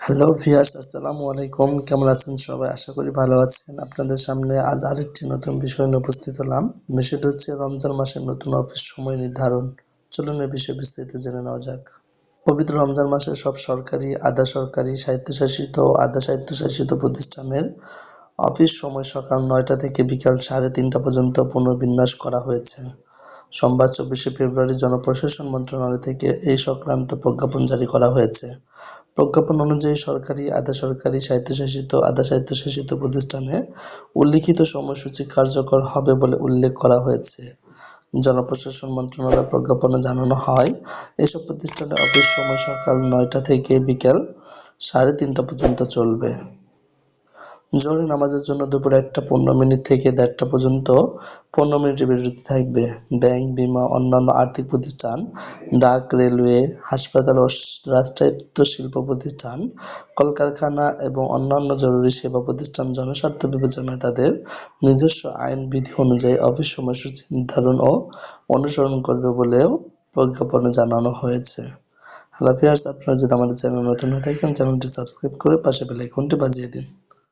Hello viewers আসসালামু আলাইকুম কেমন আছেন সবাই? আশা করি ভালো আছেন। আপনাদের সামনে আজ আরেকটি নতুন বিষয় নিয়ে উপস্থিত হলাম। বিষয়টা হচ্ছে, রমজান মাসের নতুন অফিস সময় নির্ধারণ। চলুন এ বিষয়ে বিস্তারিত জেনে নেওয়া যাক। পবিত্র রমজান মাসে সব সরকারি, আধা সরকারি, স্বায়ত্তশাসিত ও আধা স্বায়ত্তশাসিত প্রতিষ্ঠানের অফিস সময় সকাল নয়টা থেকে বিকাল সাড়ে তিনটা পর্যন্ত পুনর্বিন্যাস করা হয়েছে। সোমবার চব্বিশে ফেব্রুয়ারি জনপ্রশাসন মন্ত্রণালয় থেকে এই সংক্রান্ত প্রজ্ঞাপন জারি করা হয়েছে। প্রজ্ঞাপন অনুযায়ী সরকারি আধা সরকারি স্বায়ত্তশাসিত আধা স্বায়ত্তশাসিত প্রতিষ্ঠানে উল্লিখিত সময়সূচি কার্যকর হবে বলে উল্লেখ করা হয়েছে। জনপ্রশাসন মন্ত্রণালয়ের প্রজ্ঞাপনে জানানো হয়, এসব প্রতিষ্ঠানে অফিস সময় সকাল নয়টা থেকে বিকেল সাড়ে তিনটা পর্যন্ত চলবে। জরুরি নামাজের জন্য দুপুর একটা পনেরো মিনিট থেকে দেড়টা পর্যন্ত পনেরো মিনিটের বিরতি থাকবে। ব্যাংক বিমা, অন্যান্য আর্থিক প্রতিষ্ঠান, ডাক, রেলওয়ে, হাসপাতাল ও রাষ্ট্রায়ত্ত শিল্প প্রতিষ্ঠান, কলকারখানা এবং অন্যান্য জরুরি সেবা প্রতিষ্ঠান জনস্বার্থ বিবেচনায় তাদের নিজস্ব আইন বিধি অনুযায়ী অফিস সময়সূচি নির্ধারণ ও অনুসরণ করবে বলেও প্রজ্ঞাপনে জানানো হয়েছে। হ্যালো ভিউয়ার্স, আপনারা যদি আমাদের চ্যানেল নতুন হয়ে থাকেন, চ্যানেলটি সাবস্ক্রাইব করে পাশে বেল আইকনটি বাজিয়ে দিন।